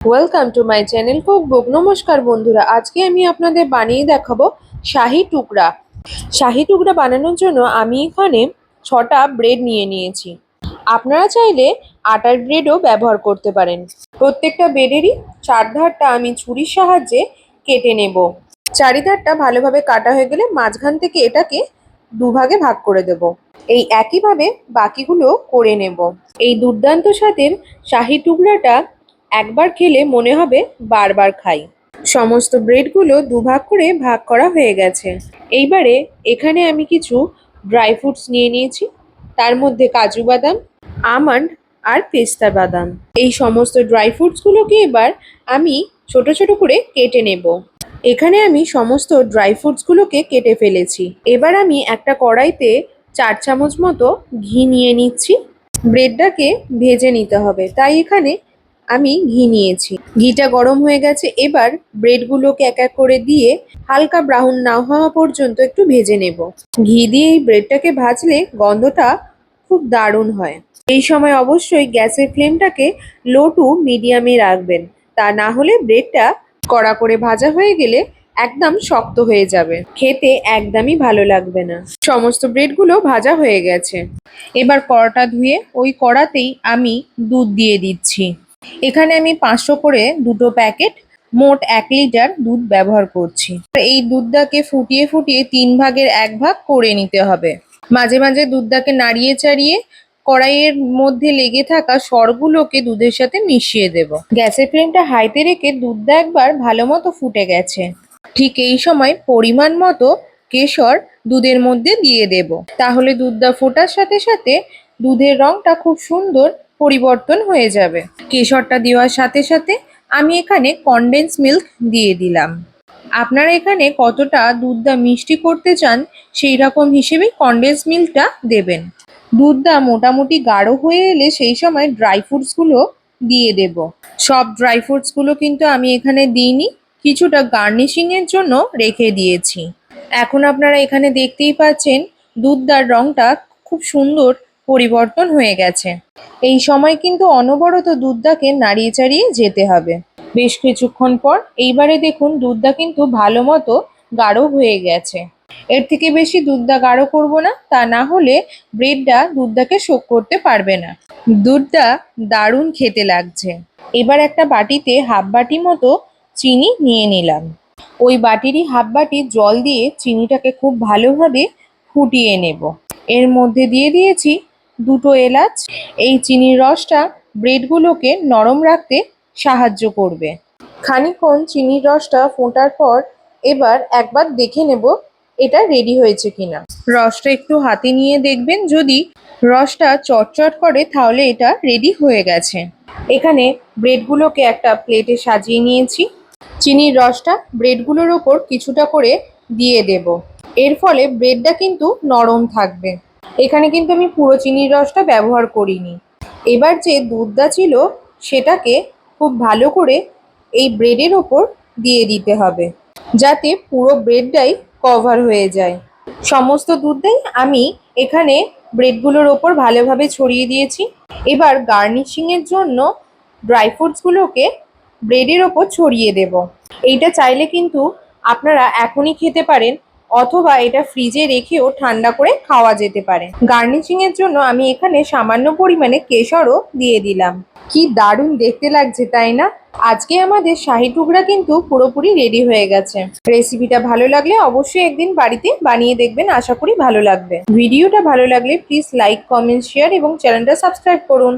Welcome to my channel cookbook নমস্কার বন্ধুরা, আজকে আমি আপনাদের বানিয়ে দেখাবো শাহি টুকরা। শাহি টুকরা বানানোর জন্য আমি এখানে ছটা ব্রেড নিয়ে নিয়েছি। আপনারা চাইলে আটার ব্রেডও ব্যবহার করতে পারেন। প্রত্যেকটা ব্রেডেরই চারধারটা আমি ছুরির সাহায্যে কেটে নেব। চারিধারটা ভালোভাবে কাটা হয়ে গেলে মাঝখান থেকে এটাকে দুভাগে ভাগ করে দেব। এই একইভাবে বাকিগুলো করে নেব। এই দুর্দান্ত স্বাদের শাহি টুকরাটা একবার খেলে মনে হবে বারবার খাই। সমস্ত ব্রেডগুলো দুভাগ করে ভাগ করা হয়ে গেছে। এইবারে এখানে আমি কিছু ড্রাই ফ্রুটস নিয়ে নিয়েছি। তার মধ্যে কাজু বাদাম, আমন্ড আর পেস্তা বাদাম। এই সমস্ত ড্রাই ফ্রুটসগুলোকে এবার আমি ছোট ছোট করে কেটে নেব। এখানে আমি সমস্ত ড্রাই ফ্রুটসগুলোকে কেটে ফেলেছি। এবার আমি একটা কড়াইতে চার চামচ মতো ঘি নিয়ে নিচ্ছি। ব্রেডটাকে ভেজে নিতে হবে। তাই এখানে আমি ঘি নিয়েছি। ঘিটা গরম হয়ে গেছে, এবার ব্রেডগুলোকে এক এক করে দিয়ে হালকা ব্রাউন না হওয়া পর্যন্ত একটু ভেজে নেব। ঘি দিয়ে এই ব্রেডটাকে ভাজলে গন্ধটা খুব দারুণ হয়। এই সময় অবশ্যই গ্যাসের ফ্লেমটাকে লো টু মিডিয়ামে রাখবেন। তা না হলে ব্রেডটা কড়া করে ভাজা হয়ে গেলে একদম শক্ত হয়ে যাবে। খেতে একদমই ভালো লাগবে না। সমস্ত ব্রেডগুলো ভাজা হয়ে গেছে। এবার কড়াটা ধুয়ে ওই কড়াতেই আমি দুধ দিয়ে দিচ্ছি। এখানে আমি পাঁচশো করে দুটো প্যাকেট মোট এক লিটার দুধ ব্যবহার করছি। এই দুধটাকে ফুটিয়ে ফুটিয়ে তিন ভাগের এক ভাগ করে নিতে হবে। মাঝে মাঝে দুধটাকে নাড়িয়ে চাড়িয়ে কড়াইয়ের মধ্যে লেগে থাকা সরগুলোকে দুধের সাথে মিশিয়ে দেব। গ্যাসের ফ্লেমটা হাইতে রেখে দুধটা একবার ভালো মতো ফুটে গেছে। ঠিক এই সময় পরিমাণ মতো কেশর দুধের মধ্যে দিয়ে দেব। তাহলে দুধটা ফোটার সাথে সাথে দুধের রংটা খুব সুন্দর পরিবর্তন হয়ে যাবে। কেশরটা দেওয়ার সাথে সাথে আমি এখানে কনডেন্স মিল্ক দিয়ে দিলাম। আপনারা এখানে কতটা দুধটা মিষ্টি করতে চান, সেই রকম হিসেবে কনডেন্স মিল্কটা দেবেন। দুধটা মোটামুটি গাঢ় হয়ে এলে সেই সময় ড্রাই ফ্রুটসগুলো দিয়ে দেব। সব ড্রাই ফ্রুটসগুলো কিন্তু আমি এখানে দিইনি, কিছুটা গার্নিশিংয়ের জন্য রেখে দিয়েছি। এখন আপনারা এখানে দেখতেই পাচ্ছেন দুধদার রংটা খুব সুন্দর পরিবর্তন হয়ে গেছে। এই সময় কিন্তু অনবরত দুধটাকে নাড়িয়ে চাড়িয়ে যেতে হবে। বেশ কিছুক্ষণ পর এইবারে দেখুন দুধটা কিন্তু ভালো মতো গাঢ় হয়ে গেছে। এর থেকে বেশি দুধটা গাঢ় করব না, তা না হলে ব্রেডটা দুধটাকে শোক করতে পারবে না। দুধটা দারুণ খেতে লাগছে। এবার একটা বাটিতে হাফ বাটি মতো চিনি নিয়ে নিলাম। ওই বাটিরই হাফ বাটি জল দিয়ে চিনিটাকে খুব ভালোভাবে ফুটিয়ে নেব। এর মধ্যে দিয়ে দিয়েছি দুটো এলাচ, এই চিনির রসটা ব্রেডগুলোকে নরম রাখতে সাহায্য করবে। খানিকক্ষণ চিনির রসটা ফোটার পর এবার একবার দেখে নেব এটা রেডি হয়েছে কিনা। রসটা একটু হাতে নিয়ে দেখবেন। যদি রসটা চটচট করে, তাহলে এটা রেডি হয়ে গেছে। এখানে ব্রেডগুলোকে একটা প্লেটে সাজিয়ে নিয়েছি। চিনির রসটা ব্রেডগুলোর ওপর কিছুটা করে দিয়ে দেব। এর ফলে ব্রেডটা কিন্তু নরম থাকবে। এখানে কিন্তু আমি পুরো চিনির রসটা ব্যবহার করিনি। এবার যে দুধটা ছিল, সেটাকে খুব ভালো করে এই ব্রেডের ওপর দিয়ে দিতে হবে, যাতে পুরো ব্রেডটাই কভার হয়ে যায়। সমস্ত দুধটাই আমি এখানে ব্রেডগুলোর ওপর ভালোভাবে ছড়িয়ে দিয়েছি। এবার গার্নিশিংয়ের জন্য ড্রাই ফ্রুটসগুলোকে ব্রেডের ওপর ছড়িয়ে দেব। এইটা চাইলে কিন্তু আপনারা এখনই খেতে পারেন। অথবা এটা ফ্রিজে রেখেও ঠান্ডা করে খাওয়া যেতে পারে। গার্নিশিং এর জন্য আমি এখানে সামান্য পরিমাণে কেশরও দিয়ে দিলাম। কি দারুণ দেখতে লাগছে, তাই না? আজকে আমাদের শাহি টুকরা কিন্তু পুরোপুরি রেডি হয়ে গেছে। রেসিপিটা ভালো লাগলে অবশ্যই একদিন বাড়িতে বানিয়ে দেখবেন, আশা করি ভালো লাগবে। ভিডিওটা ভালো লাগলে প্লিজ লাইক কমেন্ট শেয়ার এবং চ্যানেলটা সাবস্ক্রাইব করুন।